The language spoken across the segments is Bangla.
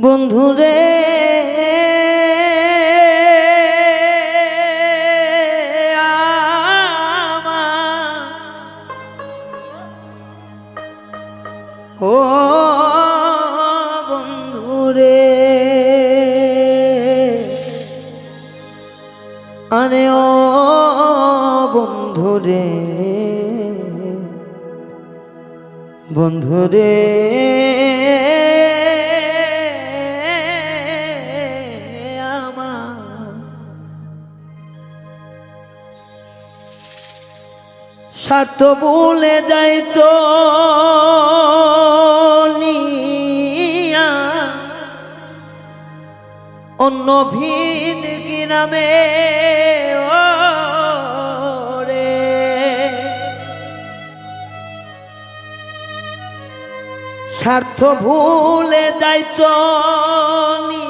বন্ধুরে। ও বন্ধুরে। আরে ও বন্ধুরে। বন্ধুরে। স্বার্থ ভুলে যাই চলিয়া অন্য ভিন রে স্বার্থ ভুলে যাই চলিয়ে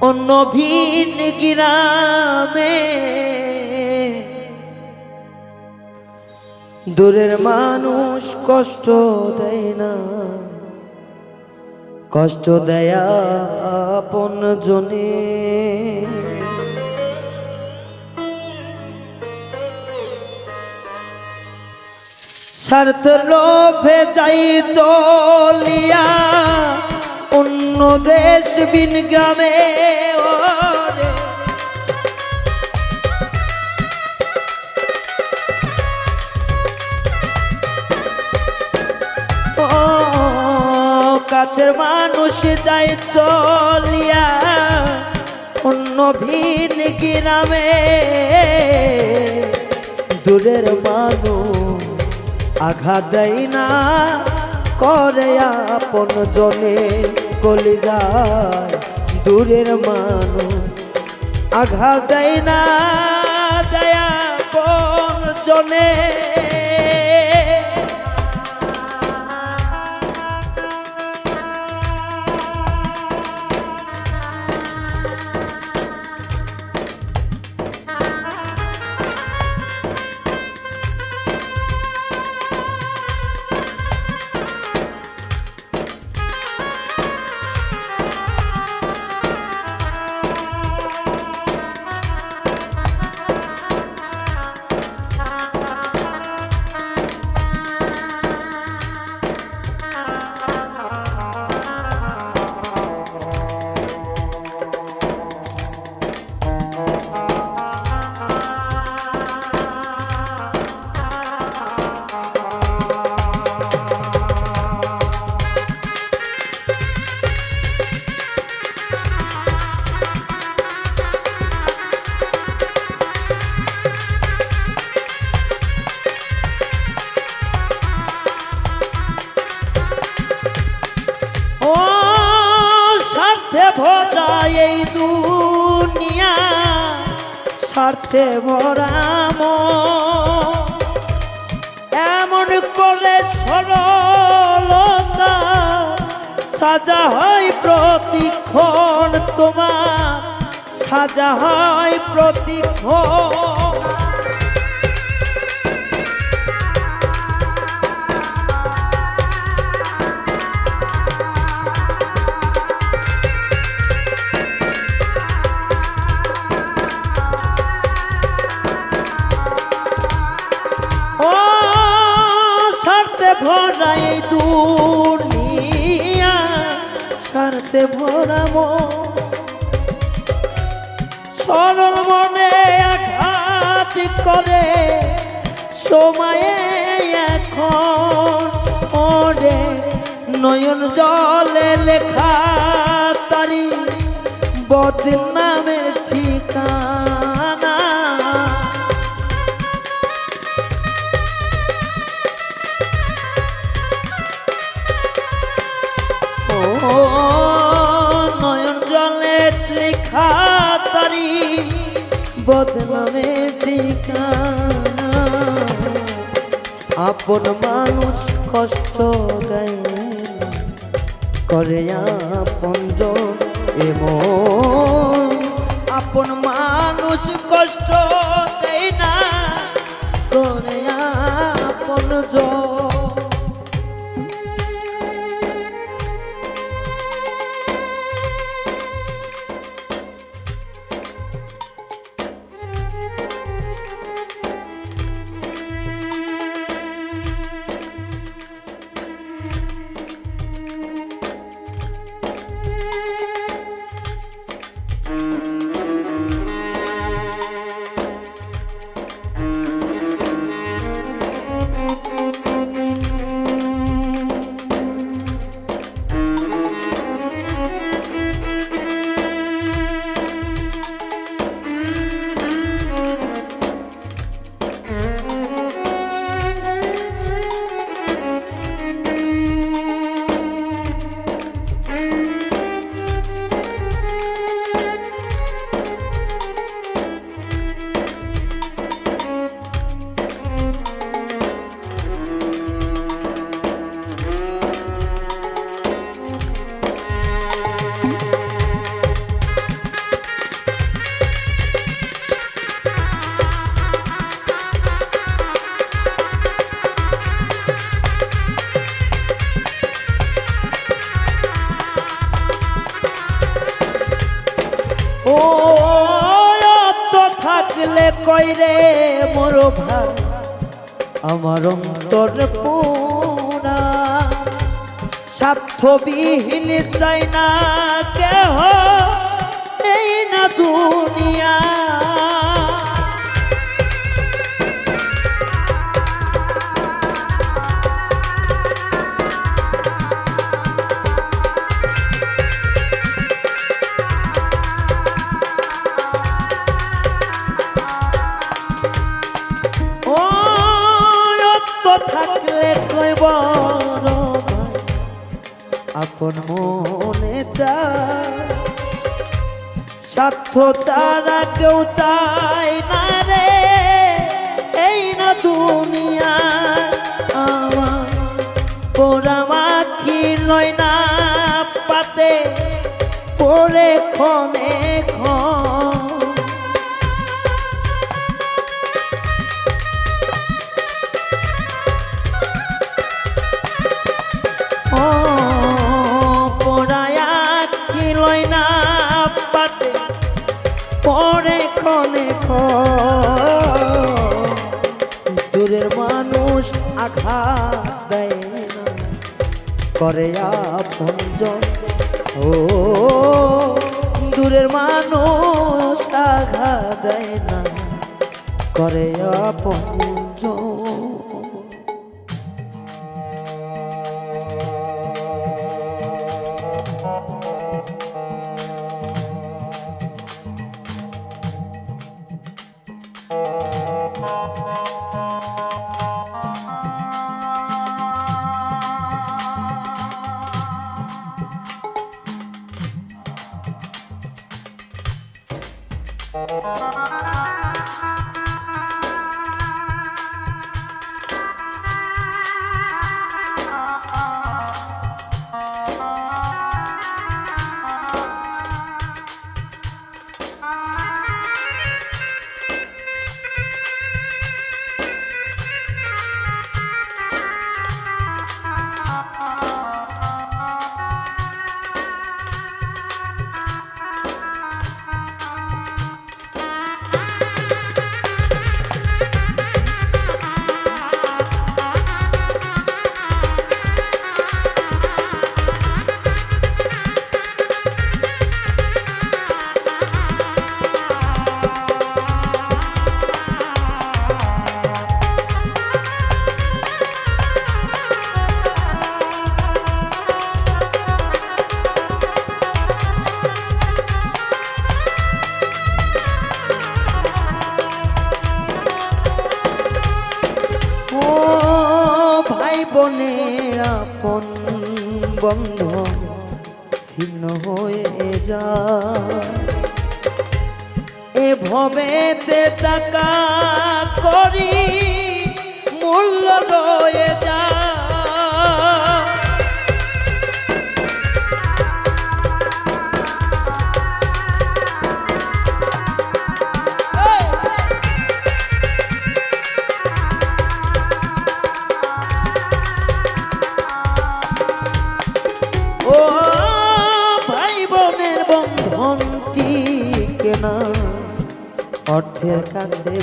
অন্য ভিন গ্রামে দূরের মানুষ কষ্ট দেয় না। কষ্ট দেয়া আপন জনে। স্বার্থ লোভে যাই চলিয়া, অন্য দেশ বিন গ্রামে কাছের মানুষ যাই চলিয়া, অন্য ভিন গ্রামে। দূরের মানুষ আঘাত দেয় না, করে আপন জনে কলি যায় দূরের মানুষ আঘাত দেয় না, দয়া কোন জনে। স্বার্থে রাম এমন করে সরলতা সাজা হয় প্রতিক্ষণ তোমার। সাজা হয় প্রতিক্ষণ মন সরল মনে আঘাত করে সময়ে এখন ওরে নয়ন জলে লেখা তারি বদনামের বদনামে ঠিকানা। আপন মানুষ কষ্ট দেয় করে আপন এমন। আপন মানুষ কষ্ট দেয় না। করে আপন আমার অন্তর পুরা। স্বার্থবিহীন চাই না কেহ এই না দুনিয়া। আপন মনে চায় ছাড়া কেউ চায় না রে। এই না দুনিয়া, আমার পোড়ামাখি নয় না পাতে পরে ক্ষণে ক্ষণ। দূরের মানুষ আঘাত দেয় করে আপনজন ও দূরের মানুষ আঘাত দেয় না। করে আপনজন যা। এ ভবেতে টাকা করি মূল্য রয়ে যা। অর্থের কাছে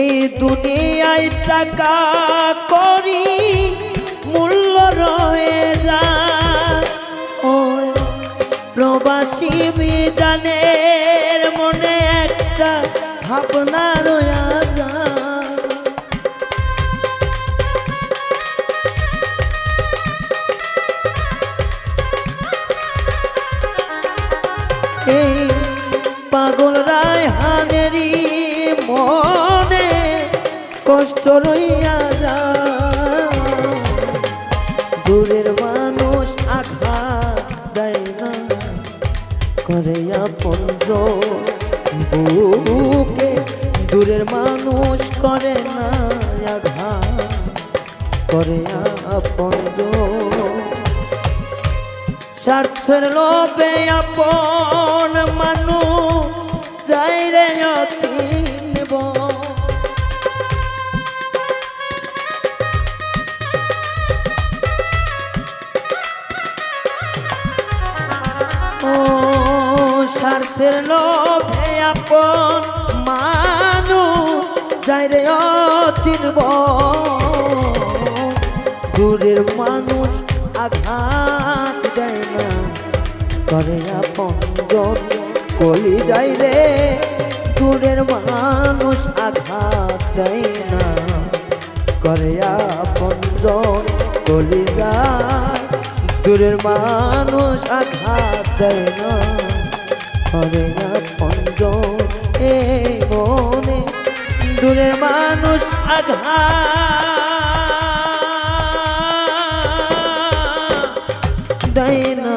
এই দুনিয়ায় টাকা করি, মূল্য রয়ে যা ও প্রবাসী জানের মনে একটা ভাবনা কষ্ট রইয়া যা দূরের মানুষ আঘাত দেয় না। করে আপন বুকে, দূরের মানুষ করে না আঘাত। করে আপন স্বার্থের লোভে আপন মানুষ যাই রে আপন মানুষ, যাই রে চিনব দূরের মানুষ আঘাত দেয় না। করে আপন জন, কলি যাই রে। দূরের মানুষ আঘাত দেয় না। করে আপন জন, কলি যায় দূরের মানুষ আঘাত দেয় না। করে এই মনে দূরের মানুষ আধা দেয় না।